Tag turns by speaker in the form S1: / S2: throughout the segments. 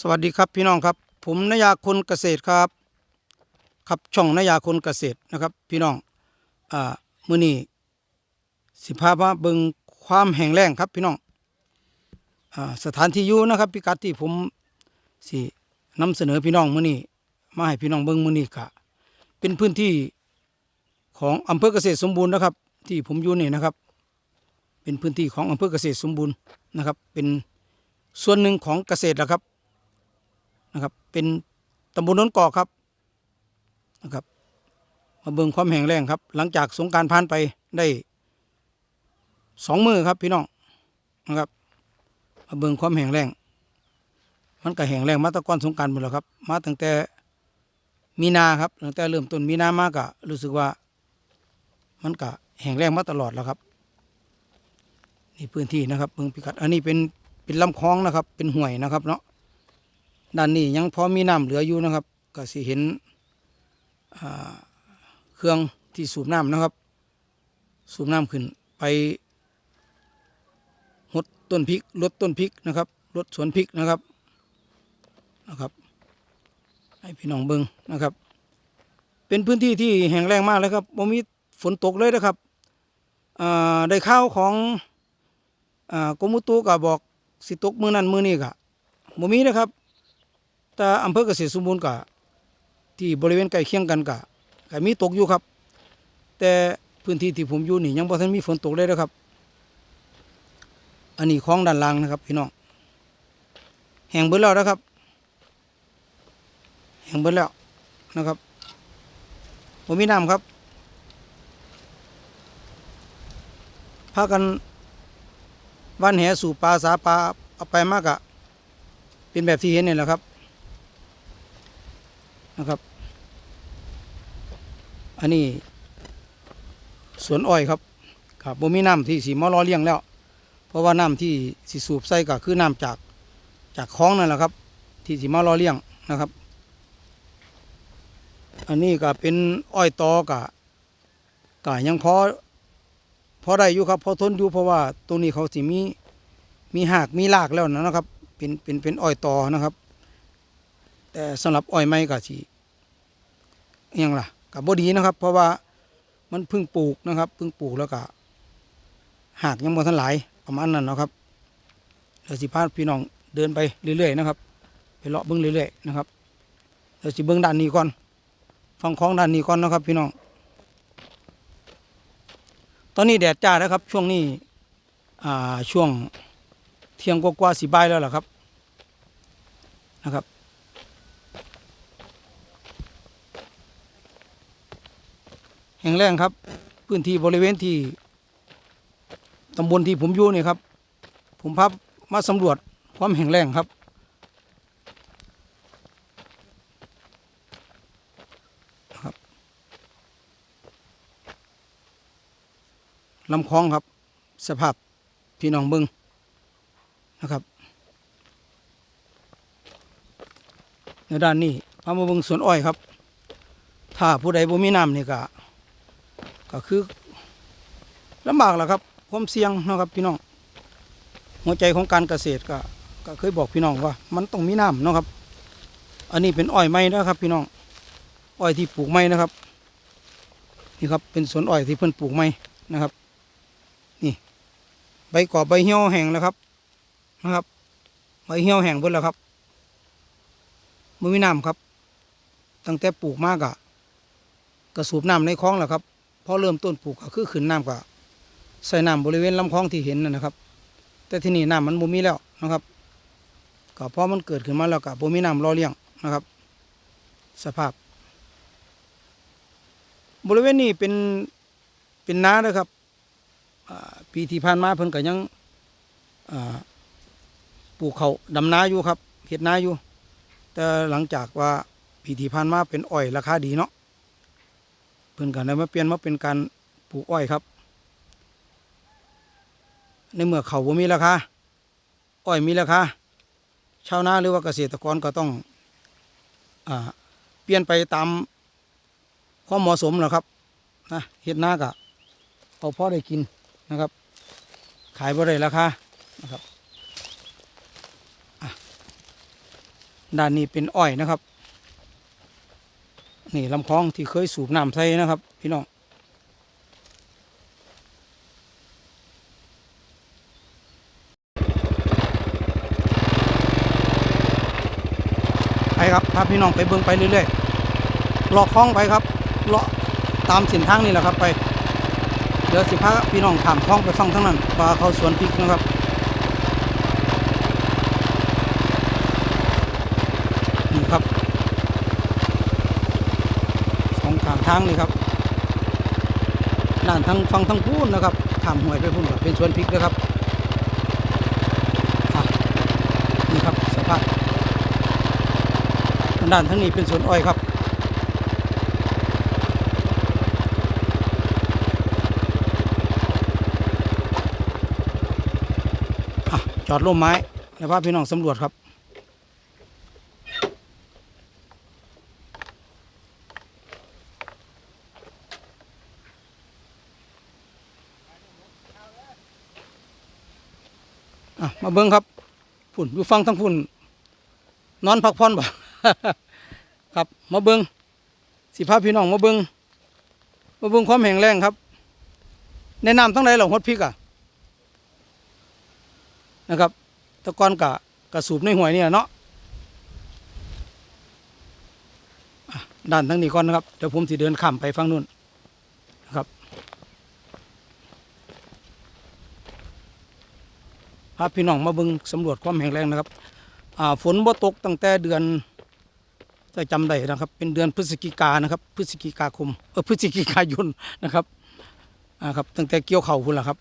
S1: สวัสดีครับพี่น้องครับ ผมนายาคนเกษตรครับครับช่องนายาคนเกษตรนะครับ พี่น้องอ่ามื้อนี้สิพามาเบิงความแห้งแล้งครับพี่น้องอ่าสถานที่อยู่นะครับพิกัดที่ผมสินำเสนอพี่น้องมื้อนี้มาให้พี่น้องเบิงมื้อนี้ก็เป็นพื้นที่ของอำเภอเกษตรสมบูรณ์นะครับ ที่ผมอยู่นี่นะครับ เป็นพื้นที่ของอำเภอเกษตรสมบูรณ์นะครับ เป็นส่วนหนึ่งของเกษตรนะครับ นะครับ เป็นตำบลน้นกอกครับนะครับ มาเบิ่งความแห้งแล้งครับ หลังจากสงการผ่านไปได้สองมือครับพี่น้องนะครับ มาเบิ่งความแห้งแล้งมันก็แห้งแล้งมาตะก้อนสงการหมดแล้วครับ มาตั้งแต่มีนาครับตั้งแต่เริ่มต้นมีนามากก็รู้สึกว่า มันก็แห้งแล้งมาตลอดแล้วครับนี่พื้นที่นะครับเบิ่งพิกัด อันนี้เป็นเป็นลำคลองนะครับ เป็นห่วยนะครับเนาะ ด้านนี้ยังพอมีน้ำเหลืออยู่นะครับ ก็สิเห็นเครื่องที่สูบน้ำนะครับ สูบน้ำขึ้นไปหดต้นพริกลดต้นพริกนะครับลดสวนพริกนะครับนะครับ ให้พี่น้องเบิงนะครับ เป็นพื้นที่ที่แห้งแล้งมากเลยครับบ่มีฝนตกเลยนะครับได้ข้าวของอกรมอุตุก็บอกสิตกมือนั้นมือนี้ก็บ่มีนะครับ แต่อำเภอเกษตรสมบูรณ์กะที่บริเวณใกล้เคียงกันกะก็มีตกอยู่ครับ แต่พื้นที่ที่ผมอยู่นี่ยังบ่ทันมีฝนตกเลยนะครับ อันนี้คลองด้านล่างนะครับพี่น้องแห้งเบิดแล้วนะครับ แห้งเบิดแล้วนะครับผมมีน้ำครับพากันว่านแหสู่ปลาสาปลาเอาไปมากอะเป็นแบบที่เห็นนี่แหละครับ นะครับ อันนี้สวนอ้อยครับครับบ่มีน้ำที่สีมารอเลี้ยงแล้ว เพราะว่าน้ำที่สีสูบใส่ก็คือน้ำจากจากคลองนั่นแหละครับ ที่สีมารอเลี้ยงนะครับ อันนี้ก็เป็นอ้อยตอกะก็ยังพอพอได้อยู่ครับพอทนอยู่เพราะว่าตรงนี้เขาสิมีมีหากมีรากแล้วนะครับ เป็นเป็นเป็นอ้อยตอนะครับ แต่สำหรับอ้อยไม้ก็สิยังล่ะกับ่ดีนะครับ เพราะว่ามันเพิ่งปลูกนะครับเพิ่งปลูกแล้วก็หากยังบ่ทันหลายประมาณนั้นเนาะครับเดี๋ยวสิพาพี่น้องเดินไปเรื่อยๆนะครับไปเลาะเบิ่งเรื่อยๆนะครับเดี๋ยวสิเบิ่งด้านนี้ก่อนฟังของด้านนี้ก่อนนะครับ พี่น้อง ตอนนี้แดดจ้าแล้วครับ ช่วงนี้อ่าช่วงเที่ยงกว่าๆสิบ่ายแล้วล่ะครับนะครับ ห่งแรงครับ พื้นที่บริเวณที่ตำบลที่ผมอยู่นี่ครับ ผมพามาสำรวจความแห่งแรงครับ ครับลำคลองครับ สภาพพี่น้องเบิงนะครับในด้านนี้พามาเบิงสวนอ้อยครับ ถ้าผู้ใดบ่มีน้ำนี่ก็ ก็คือลำบากแหละครับความเสี่ยงเนาะครับพี่น้อง หัวใจของการเกษตรก็ก็เคยบอกพี่น้องว่า มันต้องมีน้ำเนาะครับ อันนี้เป็นอ้อยไม้นะครับ พี่น้องอ้อยที่ปลูกไม้นะครับ นี่ครับเป็นสวนอ้อยที่เพิ่นปลูกไม้นะครับ นี่ ใบกอบใบเหี่ยวแห้งแล้วครับนะครับ ใบเหี่ยวแห้งเบิดแล้วครับมันมีน้ำครับ ตั้งแต่ปลูกมากอะกระสูบน้ำในคลองแหละครับ พอเริ่มต้นปลูกก็คือขึ้นน้ำก็ใส่น้ำบริเวณลำคลองที่เห็นนะนะครับ แต่ที่นี่น้ำมันบ่มีแล้วนะครับก็พอมันเกิดขึ้นมาแล้วก็บ่มีน้ำรอเลี้ยงนะครับ สภาพ บริเวณนี้เป็นเป็นนาเลยครับปีที่ผ่านมาเพิ่นก็ยังปลูกเขาดำนาอยู่ครับเห็ดนาอยู่ แต่หลังจากว่าปีที่ผ่านมาเป็นอ้อยราคาดีเนาะ เพิ่นก็ได้มาเปลี่ยนมาเป็นการปลูกอ้อยครับ ในเมื่อเขาบ่มีราคาอ้อยมีราคาชาวนาหรือว่าเกษตรกรก็ต้องอเปลี่ยนไปตามความเหมาะสมแหละครับนะเฮ็ดนาก็เอาพ่อได้กินนะครับ ขายบ่ได้ราคานะครับอะด้านนี้เป็นอ้อยนะครับ นี่ลำคลองที่เคยสูบน้ำใส่นะครับ พี่น้องไปครับพาพี่น้องไปเบิ่งไปเรื่อยๆเลาะคลองไปครับเลาะตามเส้นทางนี่แหละครับไปเดี๋ยวสิพาพี่น้องข้ามคลองไปฟังทั้งนั้นปลาเขาสวนพริกนะครับนี่ครับสองข้าง ทางนี่ครับด้านทางฟังทางพูนนะครับข้ามห้วยไปพูนกับเป็นสวนพริกนะครับนี่ครับสภาพด้านทั้งนี้เป็นสวนอ้อยครับจอดร่มไม้แล้วพาพี่น้องสำรวจครับ มาเบิ้งครับพุ่นอยู่ฟังทั้งพุ่นนอนพักผ่อนบ่ครับมาเบิ้งสิพาพี่น้องมาเบิ้งมาเบิ้งความแข็งแรงครับในะนำทั้งหลายเหล่าฮดพริกอะนะครับตะกอนกะกะสูบในห่วยนี่แหละเนาะด้านทั้งนี้ก่อนนะครับเดี๋ยวผมสิเดินข้ามไปฝั่งนู้นนะครับ พาพี่น้องมาเบิ่งสำรวจความแข็งแรงนะครับอ่าฝนบ่ตกตั้งแต่เดือนจะจำได้นะครับ เป็นเดือนพฤศจิกานะครับ พฤศจิกาคมเออพฤศจิกายนนะครับอ่าครับตั้งแต่เกี่ยวเข่าวพุ่นละครับ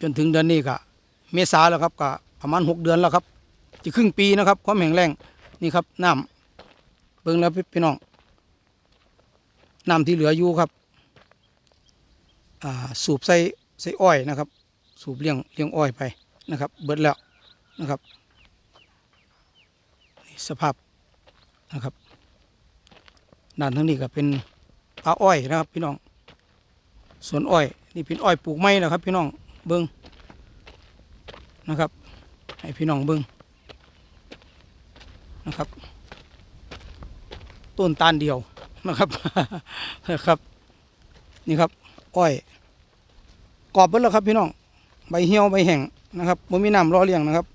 S1: จนถึงเดือนนี้ก็เมษาแล้วครับก็ประมาณหกเดือนแล้วครับจะครึ่งปีนะครับ ความแข็งแรงนี่ครับน้ำเบิ่งแล้วพี่พน้องน้ำที่เหลืออยู่ครับ สูบใส่ใส่อ้อยนะครับ สูบเลี้ยงเลี้ยงอ้อยไปนะครับ เบิดแล้วนะครับสภาพนะครับด้านทั้งนี้ก็เป็นป่าอ้อยนะครับ พี่น้องสวนอ้อยนี่เป็นอ้อยปลูกไม้นะครับ พี่น้องเบิ้งนะครับ ให้พี่น้องเบิ้งนะครับ ต้นตาลเดียวนะครับนะครับ นี่ครับ อ้อยกรอบเบิดแล้วครับพี่น้อง ใบเหี่ยวใบแห้งนะครับบ่มีน้ำรอเลี้ยงนะครับ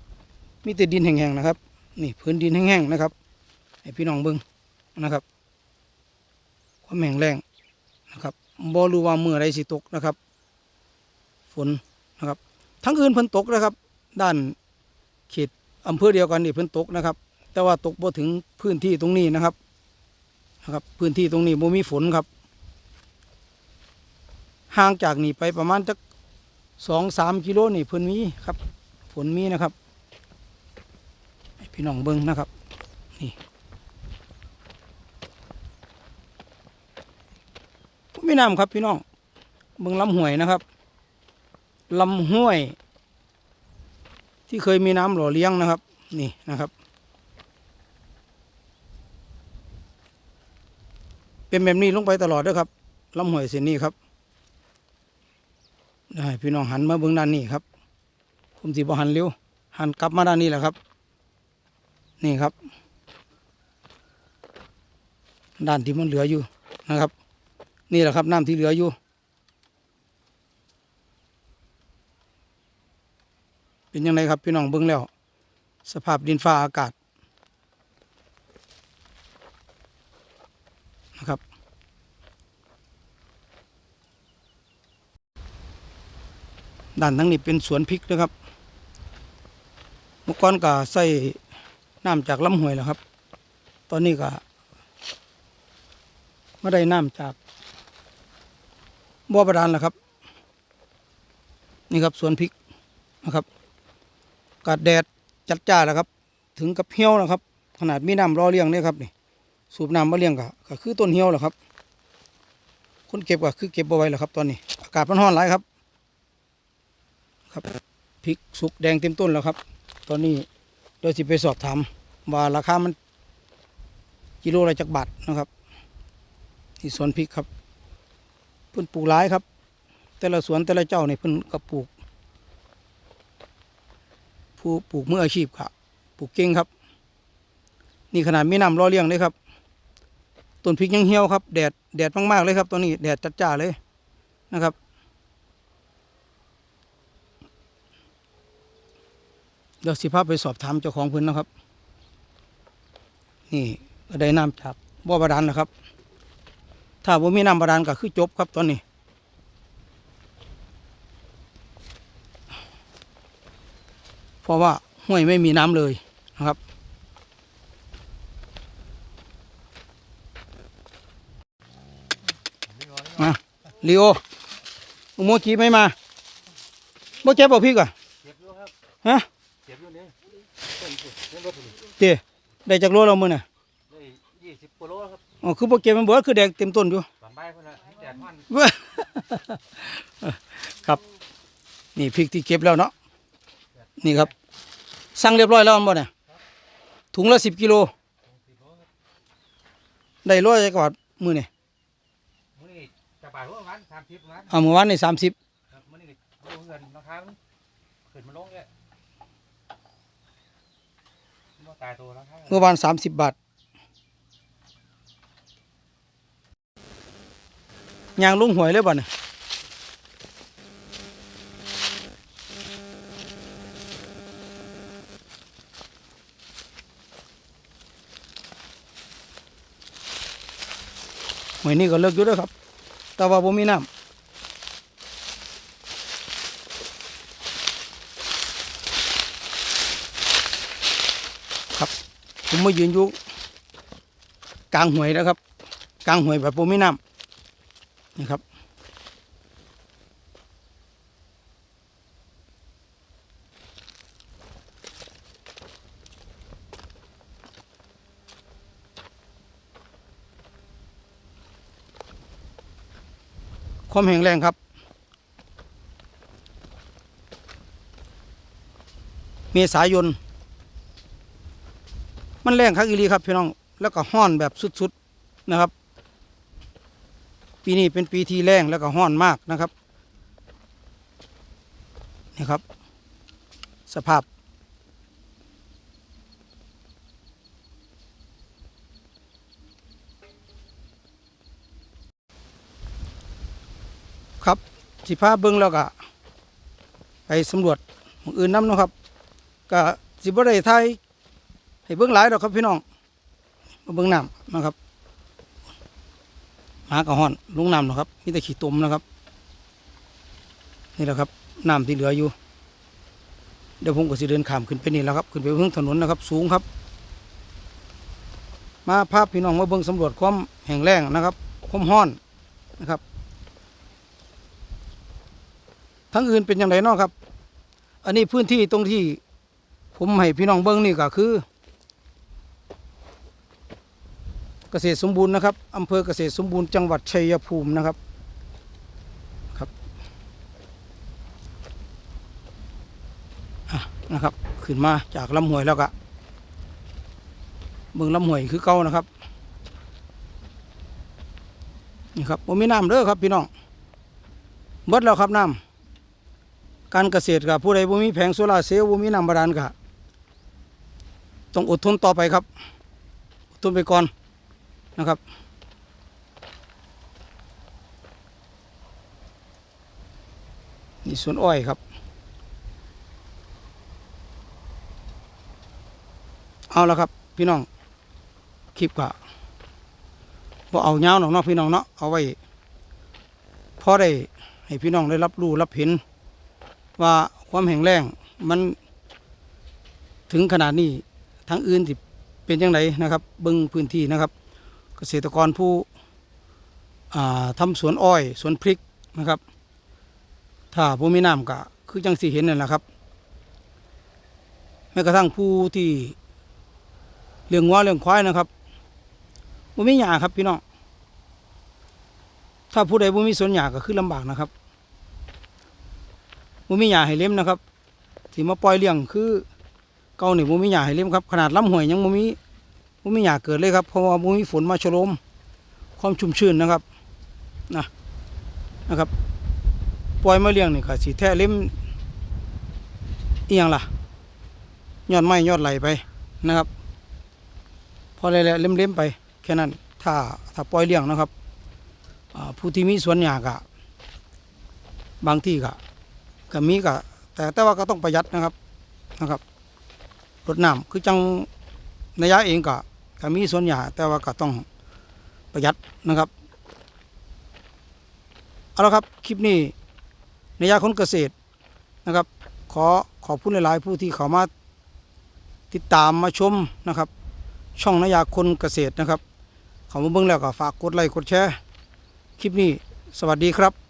S1: มีแต่ดินแห้งๆนะครับ นี่พื้นดินแห้งๆนะครับ ให้พี่น้องเบิ่งนะครับ ความแห้งแรงนะครับบ่รู้ว่าเมื่อใดสิตกนะครับ ฝนนะครับ ทั้งอื่นเพิ่นตกนะครับ ด้านเขตอำเภอเดียวกันนี่เพิ่นตกนะครับ แต่ว่าตกบ่ถึงพื้นที่ตรงนี้นะครับนะครับพื้นที่ตรงนี้บ่มีฝนครับ ห่างจากนี่ไปประมาณจัก สองสามกิโลนี่เพิ่นมีครับฝนมีนะครับ พี่น้องเบิ้งนะครับ นี่มีน้ำครับพี่น้อง เบิ้งลำห้วยนะครับลำห้วย ที่เคยมีน้ำหล่อเลี้ยงนะครับ นี่นะครับ เป็นแบบนี้ลงไปตลอดด้วยครับลำห้วยเส้นนี้ครับ ได้พี่น้องหันมาเบื้องด้านนี้ครับ ผมสิบ่หันเร็วหันกลับมาด้านนี้แหละครับ นี่ครับ ด้านที่มันเหลืออยู่นะครับ นี่แหละครับน้ำที่เหลืออยู่ เป็นยังไงครับพี่น้องเบื้องแล้ว สภาพดินฟ้าอากาศนะครับ ด้านทั้งนี้เป็นสวนพริกนะครับ เมื่อก่อนก็ใส่น้ำจากลำห้วยแล้วครับ ตอนนี้ก็ไม่ได้น้ำจากบ่อบาดาลแล้วครับ นี่ครับสวนพริกนะครับกาดแดดจัดจ้าแล้วครับ ถึงกับเหี่ยวแล้วครับ ขนาดมีน้ำรอเลี้ยงเนี่ยครับนี่สูบน้ำมาเลี้ยงก็ก็คือต้นเหี่ยวแหละครับ คนเก็บก็คือเก็บเอาไว้แล้วครับ ตอนนี้อากาศมันร้อนหลายครับ ครับพริกสุกแดงเต็มต้นแล้วครับ ตอนนี้โดยสิไปสอบถามว่าราคามันกิโลละจักบาทนะครับที่สวนพริกครับ เพิ่นปลูกหลายครับ แต่ละสวนแต่ละเจ้าเนี่เพิ่นก็ปลูก ผู้ปลูกมืออาชีพครับปลูกเก่งครับ นี่ขนาดไมีน้ำรอเลี้ยงเลยครับต้นพริกยังเหี่ยวครับแดดแดดมากๆเลยครับตอนนี้แดดจัดจ้าเลยนะครับ เดี๋ยวสิพาไปสอบถามเจ้าของพื้นนะครับ นี่ก็ได้น้ำจากบ่อบาดาลนะครับ ถ้าบ่มีน้ำบาดาลก็คือจบครับตอนนี้ เพราะว่าห้วยไม่มีน้ำเลยนะครับมาลีโออุโมจีไม่มาบ่เจ็บบ่พี่ก่ะ
S2: เจ็บอยู่ครับ
S1: ฮะ
S2: เจ็บอยู่นี่ต้นนี่รถนี่
S1: เตได้จากโลเรามื้อน่ะ
S2: ได้ยี่สิบกิโลครับ
S1: อ๋อคือบ่เก็บมันเบิดคือแดงเต็มต้นอยู่
S2: ตอนบ่ายเพิ่นน่ะแดดมัน
S1: เว้ยครับ นี่พริกที่เก็บแล้วเนาะนี่ครับ สั่งเรียบร้อยแล้วอันบ่เนี่ยถุงละสิบกิโล
S2: สิบโลครับ
S1: ได้ร้อยกว่ามือนี่
S2: มื้อนี้จะบาทประมาณสามสิบประมาณ
S1: เอาเมื่อวานในสามสิบ
S2: ครับมื้อนี้ก็ดูเงินราคามันขึ้นมาลงเนี่ยมันบ่ ตายตัวราคา
S1: เมื่อวานสามสิบบาทยางลุงหวยเลยบ่เนี่ยหวยนี่ก็เลิกอยู่แล้วครับ แต่ว่าผมมีน้ำครับ ผมมายืนอยู่กลางหวยนะครับ กลางหวยแบบผมมีน้ำนี่ครับความแข็งแรงครับ เมษายน มันแรงคักอีหลีครับพี่น้องแล้วก็ห้อนแบบสุดๆนะครับ ปีนี้เป็นปีที่แรงแล้วก็ห้อนมากนะครับนี่ครับ สภาพ ครับสิพาเบิ้งแล้วก็ไปสำรวจองอื่นน้ำนะครับก็สิบ่ได้ทย ให้เบิ้งหลายดอกครับพี่น้องมาเบิ้งน้ำนะครับหากระห้อนลงน้ำนะครับมีแต่ขี้ตมนะครับ นี่แหละครับน้ำที่เหลืออยู่ เดี๋ยวผมก็สิเดินข้ามขึ้นไปนี่แล้วครับ ขึ้นไปเพิ่งถนนนะครับ สูงครับ มาภาพพี่น้องมาเบิ้งสำรวจความแห้งแล้งนะครับความห้อนนะครับ ทั้งอื่นเป็นอย่างไรเนาะครับ อันนี้พื้นที่ตรงที่ผมให้พี่น้องเบิ้งนี่ก็คือ เกษตรสมบูรณ์นะครับอำเภอเกษตรสมบูรณ์จังหวัดชัยภูมินะครับครับะนะครับขึ้นมาจากลำห้วยแล้วก็เบิ้งลำห้วยคือเก่านะครับนี่ครับผมมีน้ำเด้อครับพี่น้องเบิดแล้วครับน้ำการเกษตรกับผู้ใดบ่มีแผงโซลาเซลล์บ่มีน้ำบาดาลก็ต้องอดทนต่อไปครับอดทนไปก่อน นะครับ นี่สวนอ้อยครับ เอาละครับ พี่น้อง คลิปก็บ่เอาเงาหนอกเนาะพี่น้องเนาะ เอาไว้พอได้ให้พี่น้องได้รับรู้รับเห็น ว่าความแห้งแล้งมันถึงขนาดนี้ทางอื่นสิเป็นยังไงนะครับ เบิ้งพื้นที่นะครับ เกษตรกรผู้อ่าทำสวนอ้อยสวนพริกนะครับ ถ้าผู้มีน้ำก็คือจังสีเห็นนั่นแหละครับแม้กระทั่งผู้ที่เลี้ยงวัวเลี้ยงควายนะครับบ่มีหญ้าครับพี่น้องถ้าผู้ใดบ่มีสวนหญ้าก็คือลำบากนะครับบ่มีหญ้าให้เลี้ยมนะครับที่มาปล่อยเลี้ยงคือเก่านี่บ่มีหญ้าให้เลี้ยมครับ ขนาดลำห้วยยังบ่มี บ่มีหญ้าเกิดเลยครับเพราะว่าบ่มีฝนมาชโลมความชุ่มชื้นนะครับนะนะครับ ปล่อยมาเลี้ยงนี่ก็สิแท้เลี้ยมอียงล่ะยอดไม้ยอดไหลไปนะครับ พอแล้วๆเล่มๆไปแค่นั้นถ้าถ้าปล่อยเลี้ยงนะครับผู้ที่มีสวนหญ้าก็บางที่ก็ก็มีก็แต่แต่ว่าก็ต้องประหยัดนะครับนะครับรดน้ำคือจังนายะเองก็ ก็มีสวนหญ้าแต่ว่าก็ต้องประหยัดนะครับ เอาละครับ คลิปนี้นยะคนเกษตรนะครับ ขอขอบคุณหลาย ๆ ผู้ที่เข้ามาติดตามมาชมนะครับ ช่องนายาคนเกษตรนะครับ เขามาเบิ่งแล้วก็ฝากกดไลค์กดแชร์ คลิปนี้ สวัสดีครับ